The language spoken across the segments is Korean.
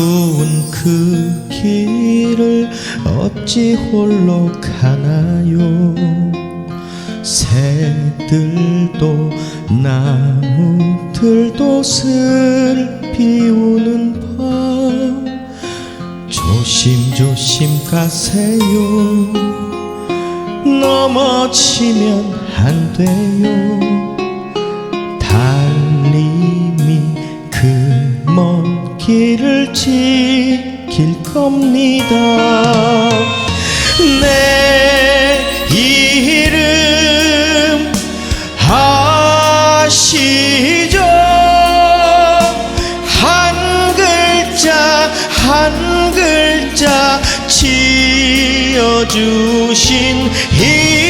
어두운 그 길을 어찌 홀로 가나요? 새들도 나무들도 슬피 우는 밤. 조심조심 가세요. 넘어지면 안 돼요 길을 지킬 겁니다. 내 이름 아시죠? 한 글자 한 글자 지어주신 이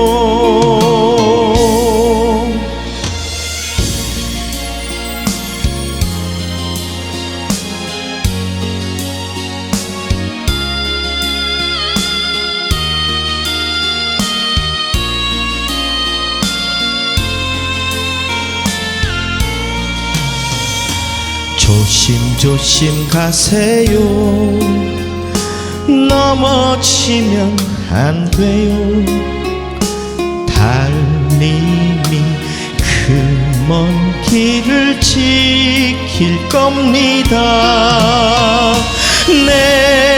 조심조심 가세요. 넘어지면 안 돼요. 달님이 그 먼 길을 지킬 겁니다. 내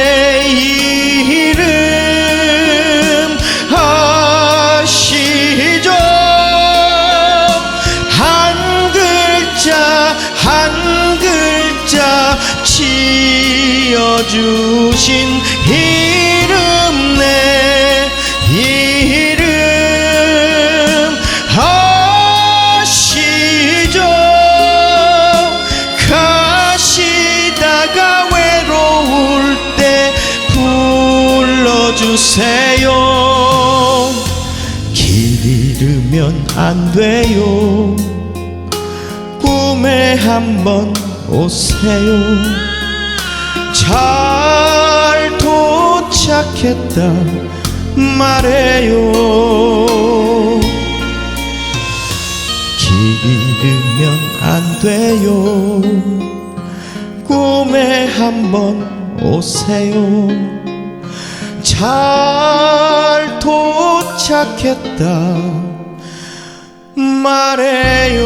지어주신 이름 내 이름 아시죠. 가시다가 외로울 때 불러주세요. 길 잃으면 안 돼요. 꿈에 한번 오세요. 잘 도착했다 말해요. 길 잃으면 안 돼요. 꿈에 한번 오세요. 잘 도착했다 말해요